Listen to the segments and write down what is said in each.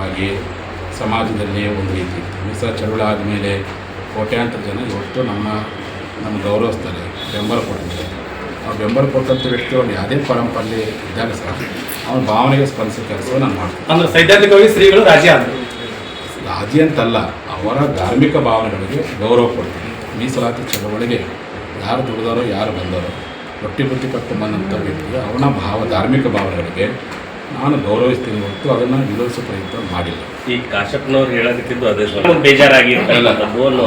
ವಾಗಿ ಸಮಾಜದಲ್ಲಿ ಒಂದು ರೀತಿ ಇತ್ತು. ಮೀಸಲ ಚಳುವಳಿ ಆದಮೇಲೆ ಕೋಟ್ಯಾಂತರ ಜನ ಇವತ್ತು ನಮ್ಮ ನಮ್ಮ ಗೌರವಿಸ್ತಾರೆ ಬೆಂಬಲ ಕೊಡ್ತಾರೆ ಆ ಬೆಂಬಲ ಕೊಟ್ಟಂಥ ವ್ಯಕ್ತಿಗಳು ಯಾವುದೇ ಪರಂಪರೆಯಲ್ಲಿ ಇದ್ದಾಗ ಸಹ ಅವನ ಭಾವನೆಗೆ ಸ್ಪಂದಿಸೋ ಕೆಲಸವನ್ನು ನಾನು ಮಾಡ್ತೀನಿ. ಅಂದ್ರೆ ಸೈದ್ಧಾಂತಿಕವಾಗಿ ಶ್ರೀಗಳು ರಾಜ್ಯ ಆದರು. ರಾಜಿ ಅಂತಲ್ಲ ಅವರ ಧಾರ್ಮಿಕ ಭಾವನೆಗಳಿಗೆ ಗೌರವ ಕೊಡ್ತೀನಿ. ಮೀಸಲಾತಿ ಚಳವಳಿಗೆ ಯಾರು ದುಡಿದಾರೋ ಯಾರು ಬಂದಾರೋ ರೊಟ್ಟಿ ಬುತ್ತಿ ಕಟ್ಟು ಬಂದಂಥ ವ್ಯಕ್ತಿಗೆ ಅವನ ಭಾವ ಧಾರ್ಮಿಕ ಭಾವನೆಗಳಿಗೆ ನಾನು ಗೌರವಿಸ್ತೀನಿ ಮತ್ತು ಅದನ್ನು ವಿರೋಧಿಸೋ ಪ್ರಯತ್ನ ಮಾಡಿಲ್ಲ. ಈ ಕಾಶಪ್ಪನವ್ರು ಹೇಳೋದಕ್ಕಿದ್ದು ಅದೇ ಸ್ವಲ್ಪ ಬೇಜಾರಾಗಿ ಅವರಿಗೆ ಅವರು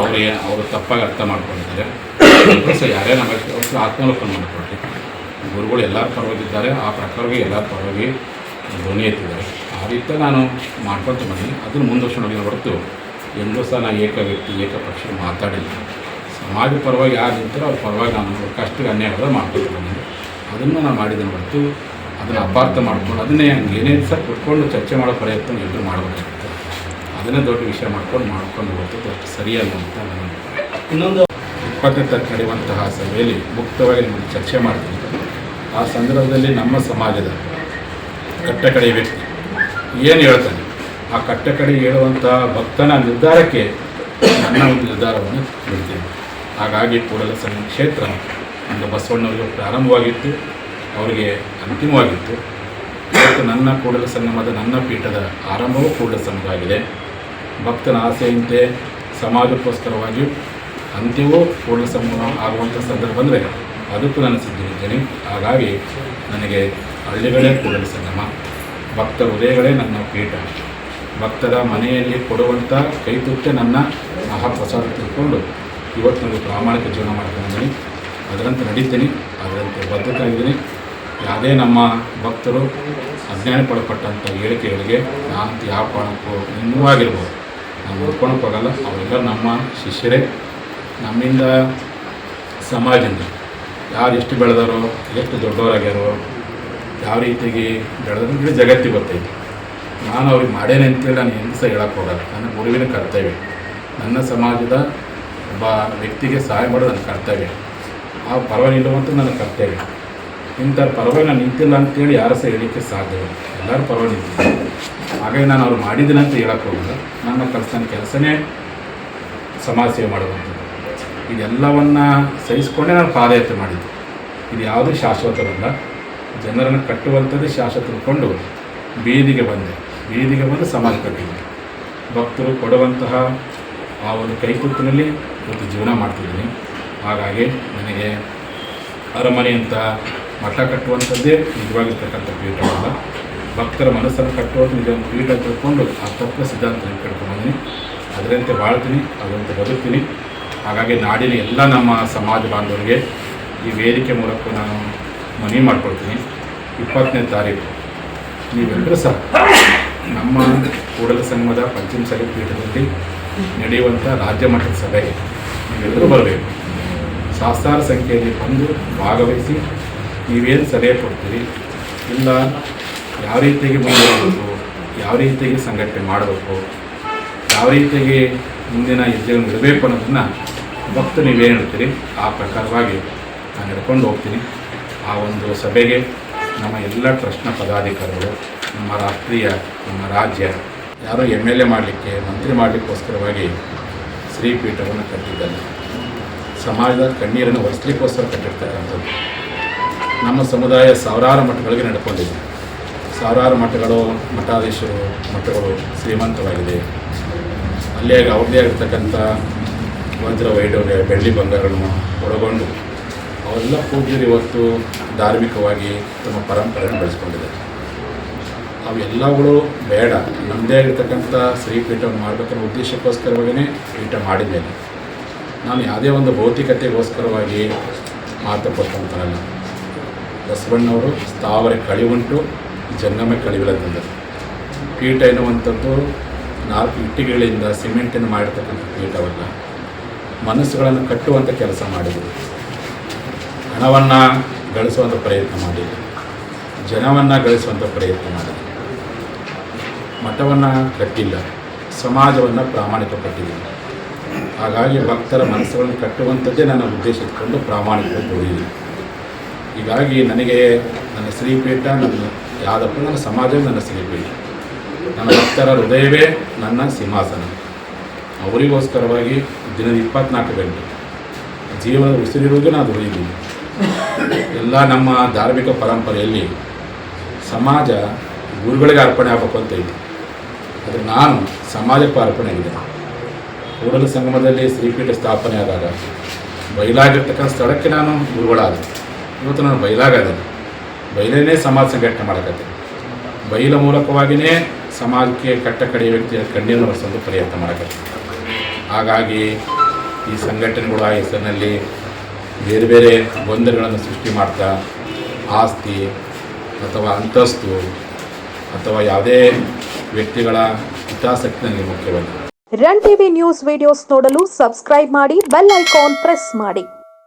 ಅವರು ತಪ್ಪಾಗಿ ಅರ್ಥ ಮಾಡ್ಕೊಂಡಿದ್ದಾರೆ. ಸೊ ಯಾರೇ ನಮಗೆ ಅವ್ರು ಆತ್ಮಾವಲೋಕನ ಮಾಡಿಕೊಡ್ಲಿ ಗುರುಗಳು ಎಲ್ಲರ ಪರವಾಗಿದ್ದಾರೆ ಆ ಪ್ರಕಾರವಾಗಿ ಎಲ್ಲರ ಪರವಾಗಿ ಧ್ವನಿ ಎತ್ತಿದ್ದಾರೆ. ಆ ರೀತಿ ನಾನು ಮಾಡ್ಕೊಳ್ತಾ ಬಂದೀನಿ ಅದನ್ನು ಮುಂದುವರ್ಸ್ಕೊಂಡು ಹೊರತು ಎಂದೂ ಸಹ ನಾನು ಏಕ ವ್ಯಕ್ತಿ ಏಕ ಪಕ್ಷ ಮಾತಾಡಿಲ್ಲ. ಸಮಾಜ ಪರವಾಗಿ ಯಾರು ನಿಂತಾರೋ ಅವ್ರ ಪರವಾಗಿ ನಾನು ಕಷ್ಟಕ್ಕೆ ಅನ್ಯಾಯ ಆದ್ರೆ ಮಾಡ್ಕೊತ ಬಂದಿದ್ದೆ ಅದನ್ನು ನಾನು ಮಾಡಿದ್ದೇನೆ ಹೊರತು ಅದನ್ನು ಅಪಾರ್ಥ ಮಾಡ್ಕೊಂಡು ಅದನ್ನೇ ಏನೇ ಸಹ ಕುತ್ಕೊಂಡು ಚರ್ಚೆ ಮಾಡೋ ಪ್ರಯತ್ನ ಎಲ್ಲರೂ ಮಾಡಬೇಕಾಗುತ್ತೆ ಅದನ್ನೇ ದೊಡ್ಡ ವಿಷಯ ಮಾಡ್ಕೊಂಡು ಮಾಡ್ಕೊಂಡು ಹೋಗ್ತದೆ ಅಷ್ಟು ಸರಿಯಲ್ಲ ಅಂತ ನಾನು ಇನ್ನೊಂದು ಇಪ್ಪತ್ತನೇ ತಾರೀಕು ನಡೆಯುವಂತಹ ಸಭೆಯಲ್ಲಿ ಮುಕ್ತವಾಗಿ ನಿಮಗೆ ಚರ್ಚೆ ಮಾಡ್ತೀನಿ. ಆ ಸಂದರ್ಭದಲ್ಲಿ ನಮ್ಮ ಸಮಾಜದ ಕಟ್ಟಕಡೆ ವ್ಯಕ್ತಿ ಏನು ಹೇಳ್ತಾನೆ? ಆ ಕಟ್ಟಕಡೆ ಹೇಳುವಂತಹ ಭಕ್ತನ ನಿರ್ಧಾರಕ್ಕೆ ನನ್ನ ಒಂದು ನಿರ್ಧಾರವನ್ನು ಬಿಡ್ತೀನಿ. ಹಾಗಾಗಿ ಕೂಡಲ ಸಂಘ ಕ್ಷೇತ್ರ, ಒಂದು ಬಸವಣ್ಣವರಿಗೆ ಪ್ರಾರಂಭವಾಗಿತ್ತು. ಅವರಿಗೆ ಅಂತಿಮವಾಗಿತ್ತು ಇವತ್ತು ನನ್ನ ಕೂಡಲ ಸಂಗಮದ ನನ್ನ ಪೀಠದ ಆರಂಭವೂ ಕೂಡಲ ಸಂಘವಾಗಿದೆ ಭಕ್ತನ ಆಸೆಯಂತೆ ಸಮಾಜಕ್ಕೋಸ್ಕರವಾಗಿ ಅಂತ್ಯವೂ ಕೂಡಲ ಸಂಗಮ ಆಗುವಂಥ ಸಂದರ್ಭ ಅಂದರೆ ಅದಕ್ಕೂ ನಾನು ಸಿದ್ಧನಿದ್ದೇನೆ ಹಾಗಾಗಿ ನನಗೆ ಹಳ್ಳಿಗಳೇ ಕೂಡಲ ಸಂಗಮ, ಭಕ್ತ ಹೃದಯಗಳೇ ನನ್ನ ಪೀಠ. ಭಕ್ತರ ಮನೆಯಲ್ಲಿ ಕೊಡುವಂಥ ಕೈತುತ್ತೆ ನನ್ನ ಮಹಾಪ್ರಸಾದ ತಿಳ್ಕೊಂಡು ಇವತ್ತು ನನಗೆ ಪ್ರಾಮಾಣಿಕ ಜೀವನ ಮಾಡ್ಕೊಂಡಿದ್ದೀನಿ ಅದರಂತೆ ನಡೀತೀನಿ, ಅದರಂತೆ ಬದ್ಧತಾಗಿದ್ದೀನಿ ಯಾವುದೇ ನಮ್ಮ ಭಕ್ತರು ಅಜ್ಞಾನ ಪಡಪಟ್ಟಂಥ ಹೇಳಿಕೆಗಳಿಗೆ ನಾನು ಯಾವ ಕಾರಣಕ್ಕೂ ಇನ್ನೂ ಆಗಿರ್ಬೋದು. ನಾನು ನೋಡ್ಕೊಳಕ್ಕೆ ಹೋಗಲ್ಲ. ಅವರೆಲ್ಲ ನಮ್ಮ ಶಿಷ್ಯರೇ. ನಮ್ಮಿಂದ ಸಮಾಜದಿಂದ ಯಾರು ಎಷ್ಟು ಬೆಳೆದಾರೋ, ಎಷ್ಟು ದೊಡ್ಡವರಾಗ್ಯಾರೋ, ಯಾವ ರೀತಿಗೆ ಬೆಳೆದ್ರು ಇಡೀ ಜಗತ್ತಿಗೆ ಗೊತ್ತೈತೆ ನಾನು ಅವ್ರಿಗೆ ಮಾಡೇನೆ ಅಂತೇಳಿ ನಾನು ಹೆಂಗೆ ಸಹ ಹೇಳಕ್ಕೆ ಹೋಗಲ್ಲ. ನನ್ನ ಗುರುವಿನ ಕರ್ತವ್ಯ. ನನ್ನ ಸಮಾಜದ ಒಬ್ಬ ವ್ಯಕ್ತಿಗೆ ಸಹಾಯ ಮಾಡೋದು ನನ್ನ ಕರ್ತವ್ಯ. ಆ ಪರವಾಗಿಲ್ಲ ಅಂತ ನನ್ನ ಕರ್ತವ್ಯ. ಇಂಥ ಪರವಾಗಿ ನಾನು ನಿಂತಿಲ್ಲ ಅಂತೇಳಿ ಯಾರು ಸಹ ಹೇಳಲಿಕ್ಕೆ ಸಾಧ್ಯವಿಲ್ಲ ಎಲ್ಲರೂ ಪರವಾಗಿ ನಿಂತಿದ್ದಾರೆ ಹಾಗಾಗಿ ನಾನು ಅವ್ರು ಮಾಡಿದ್ದೀನಿ ಅಂತ ಹೇಳಕ್ಕೆ ಹೋಗಲ್ಲ. ನನ್ನ ಕೆಲಸ ಕೆಲಸನೇ ಸಮಾಜ ಸೇವೆ ಮಾಡುವಂಥದ್ದು. ಇದೆಲ್ಲವನ್ನು ಸಹಿಸ್ಕೊಂಡೇ ನಾನು ಪಾದಯಾತ್ರೆ ಮಾಡಿದ್ದು. ಇದು ಯಾವುದೂ ಶಾಶ್ವತವಲ್ಲ. ಜನರನ್ನು ಕಟ್ಟುವಂಥದ್ದೇ ಶಾಶ್ವತ ತಿಳ್ಕೊಂಡು ಬೀದಿಗೆ ಬಂದೆ. ಬೀದಿಗೆ ಬಂದು ಸಮಾಜ ಕಟ್ಟಿದ್ದೆ. ಭಕ್ತರು ಕೊಡುವಂತಹ ಆ ಒಂದು ಕೈಕುತ್ತಿನಲ್ಲಿ ಇವತ್ತು ಜೀವನ ಮಾಡ್ತಿದ್ದೀನಿ. ಹಾಗಾಗಿ ನನಗೆ ಅರಮನೆಯಂಥ ಮಠ ಕಟ್ಟುವಂಥದ್ದೇ ನಿಜವಾಗಿರ್ತಕ್ಕಂಥ ಪೀಠವಲ್ಲ. ಭಕ್ತರ ಮನಸ್ಸನ್ನು ಕಟ್ಟುವಂಥ ನಿಜವನ್ನು ಪೀಠ ತಿಳ್ಕೊಂಡು ಆ ತತ್ವ ಸಿದ್ಧಾಂತ ಕಟ್ಕೊಂಡ್ಬಂದಿನಿ ಅದರಂತೆ ಬಾಳ್ತೀನಿ, ಅದರಂತೆ ಬದುಕ್ತೀನಿ. ಹಾಗಾಗಿ ನಾಡಿನ ಎಲ್ಲ ನಮ್ಮ ಸಮಾಜ ಬಾಂಧವರಿಗೆ ಈ ವೇದಿಕೆ ಮೂಲಕ ನಾನು ಮನವಿ ಮಾಡ್ಕೊಳ್ತೀನಿ. ಇಪ್ಪತ್ತನೇ ತಾರೀಕು ನೀವೆಲ್ಲರೂ ಸಹ ನಮ್ಮ ಕೂಡಲ ಸಂಘದ ಪಂಚಮ ಪಂಚಮಸಾಲಿ ಪೀಠದಲ್ಲಿ ನಡೆಯುವಂಥ ರಾಜ್ಯ ಮಟ್ಟದ ಸಭೆಗೆ ನೀವೆಲ್ಲರೂ ಬರಬೇಕು. ಶಾಸ್ತ್ರ ಸಂಖ್ಯೆಯಲ್ಲಿ ಬಂದು ಭಾಗವಹಿಸಿ ನೀವೇನು ಸಲಹೆ ಕೊಡ್ತೀರಿ? ಇಲ್ಲ, ಯಾವ ರೀತಿಯಾಗಿ ಮುಂದುವರಬೇಕು ಯಾವ ರೀತಿಯಾಗಿ ಸಂಘಟನೆ ಮಾಡಬೇಕು? ಯಾವ ರೀತಿಯಾಗಿ ಮುಂದಿನ ಹೆಜ್ಜೆಗಳನ್ನು ಇಡಬೇಕು ಅನ್ನೋದನ್ನು ಭಕ್ತರು ನೀವೇನು ಹೇಳ್ತೀರಿ? ಆ ಪ್ರಕಾರವಾಗಿ ನಾನು ನಡ್ಕೊಂಡು ಹೋಗ್ತೀನಿ. ಆ ಒಂದು ಸಭೆಗೆ ನಮ್ಮ ಎಲ್ಲ ಟ್ರಸ್ಟ್ನ ಪದಾಧಿಕಾರಿಗಳು, ನಮ್ಮ ರಾಷ್ಟ್ರೀಯ, ನಮ್ಮ ರಾಜ್ಯ, ಯಾರೋ ಎಂ ಎಲ್ ಎ ಮಾಡಲಿಕ್ಕೆ, ಮಂತ್ರಿ ಮಾಡಲಿಕ್ಕೋಸ್ಕರವಾಗಿ ಶ್ರೀಪೀಠವನ್ನು ಕಟ್ಟಿದ್ದಾರೆ. ಸಮಾಜದ ಕಣ್ಣೀರನ್ನು ಒರೆಸ್ಲಿಕ್ಕೋಸ್ಕರ ಕಟ್ಟಿರ್ತಕ್ಕಂಥದ್ದು ನಮ್ಮ ಸಮುದಾಯ ಸಾವಿರಾರು ಮಠಗಳಿಗೆ ನಡ್ಕೊಂಡಿದೆ ಸಾವಿರಾರು ಮಠಗಳು, ಮಠಾಧೀಶರು, ಮಠಗಳು ಶ್ರೀಮಂತವಾಗಿದೆ. ಅಲ್ಲೇ ಅವ್ರದ್ದೇ ಆಗಿರ್ತಕ್ಕಂಥ ವಜ್ರ ವೈಡೂರ್ಯ ಬೆಳ್ಳಿ ಬಂಗಾರಗಳನ್ನು ಒಳಗೊಂಡು ಅವೆಲ್ಲ ಪೂಜ್ಯರು ಇವತ್ತು ಧಾರ್ಮಿಕವಾಗಿ ತಮ್ಮ ಪರಂಪರೆಯನ್ನು ಬೆಳೆಸ್ಕೊಂಡಿದ್ದಾರೆ. ಅವೆಲ್ಲವುಗಳು ಬೇಡ. ನಮ್ಮದೇ ಆಗಿರ್ತಕ್ಕಂಥ ಶ್ರೀಪೀಠವನ್ನು ಮಾಡಬೇಕನ್ನೋ ಉದ್ದೇಶಕ್ಕೋಸ್ಕರವಾಗಿಯೇ ಪೀಠ ಮಾಡಿದ್ದೇನೆ ನಾನು ಯಾವುದೇ ಒಂದು ಭೌತಿಕತೆಗೋಸ್ಕರವಾಗಿ ಮಾತು ಬಸವಣ್ಣವರು ಸ್ಥಾವರ ಕಳಿವುಂಟು ಜಂಗಮ ಕಳಿವಿಲ್ಲ ತಂದರು. ಪೀಠ ಎನ್ನುವಂಥದ್ದು ನಾಲ್ಕು ಇಟ್ಟಿಗೆಗಳಿಂದ ಸಿಮೆಂಟನ್ನು ಮಾಡಿರ್ತಕ್ಕಂಥ ಪೀಠವಲ್ಲ. ಮನಸ್ಸುಗಳನ್ನು ಕಟ್ಟುವಂಥ ಕೆಲಸ ಮಾಡಿದರು. ಹಣವನ್ನು ಗಳಿಸುವಂಥ ಪ್ರಯತ್ನ ಮಾಡಿದೆ ಜನವನ್ನು ಗಳಿಸುವಂಥ ಪ್ರಯತ್ನ ಮಾಡಿದೆ ಮಠವನ್ನು ಕಟ್ಟಿಲ್ಲ, ಸಮಾಜವನ್ನು ಪ್ರಾಮಾಣಿಕಪಟ್ಟಿದ್ದೀನಿ. ಹಾಗಾಗಿ ಭಕ್ತರ ಮನಸ್ಸುಗಳನ್ನು ಕಟ್ಟುವಂಥದ್ದೇ ನನ್ನ ಉದ್ದೇಶ ಇಟ್ಕೊಂಡು ಪ್ರಾಮಾಣಿಕ ದುಡಿದಿದ್ದೀನಿ. ಹೀಗಾಗಿ ನನಗೆ ನನ್ನ ಶ್ರೀಪೀಠ ನನ್ನ ಯಾವುದಪ್ಪ, ನನ್ನ ಸಮಾಜ ನನ್ನ ಶ್ರೀಪೀಠ ನನ್ನ ಭಕ್ತರ ಹೃದಯವೇ ನನ್ನ ಸಿಂಹಾಸನ. ಅವರಿಗೋಸ್ಕರವಾಗಿ ದಿನದ ಇಪ್ಪತ್ನಾಲ್ಕು ಗಂಟೆ ಜೀವನ ಉಸಿರಿರುವುದು ನಾನು ದುಡಿದ್ದೀನಿ ಎಲ್ಲ ನಮ್ಮ ಧಾರ್ಮಿಕ ಪರಂಪರೆಯಲ್ಲಿ ಸಮಾಜ ಗುರುಗಳಿಗೆ ಅರ್ಪಣೆ ಆಗಬೇಕು ಅಂತ ಇದೆ. ಆದರೆ ನಾನು ಸಮಾಜಕ್ಕೆ ಅರ್ಪಣೆ ಆಗಿದೆ ಕೂಡಲ ಸಂಗಮದಲ್ಲಿ ಶ್ರೀಪೀಠ ಸ್ಥಾಪನೆ ಆದಾಗ ಬಯಲಾಗಿರ್ತಕ್ಕಂಥ ಸ್ಥಳಕ್ಕೆ ನಾನು ಗುರುಗಳಾದ. ಇವತ್ತು ನಾನು ಬಯಲಾಗದ ಬಯಲೇ ಸಮಾಜ ಸಂಘಟನೆ ಮಾಡಕತ್ತೆ. ಬಯಲ ಮೂಲಕವಾಗಿಯೇ ಸಮಾಜಕ್ಕೆ ಕಟ್ಟ ಕಡೆಯ ವ್ಯಕ್ತಿಯ ಕಣ್ಣೀರನ್ನು ಬರೆಸೋದು ಪ್ರಯತ್ನ ಮಾಡಕತ್ತೆ. ಹಾಗಾಗಿ ಈ ಸಂಘಟನೆಗಳು ಆ ಹೆಸರಿನಲ್ಲಿ ಬೇರೆ ಬೇರೆ ಗೊಂದಲಗಳನ್ನು ಸೃಷ್ಟಿ ಮಾಡ್ತಾ, ಆಸ್ತಿ ಅಥವಾ ಅಂತಸ್ತು ಅಥವಾ ಯಾವುದೇ ವ್ಯಕ್ತಿಗಳ ಹಿತಾಸಕ್ತಿನಲ್ಲಿ ಮುಖ್ಯವಾಗಿ. ರನ್ ಟಿವಿ ನ್ಯೂಸ್ ವಿಡಿಯೋಸ್ ನೋಡಲು ಸಬ್ಸ್ಕ್ರೈಬ್ ಮಾಡಿ, ಬೆಲ್ ಐಕಾನ್ ಪ್ರೆಸ್ ಮಾಡಿ.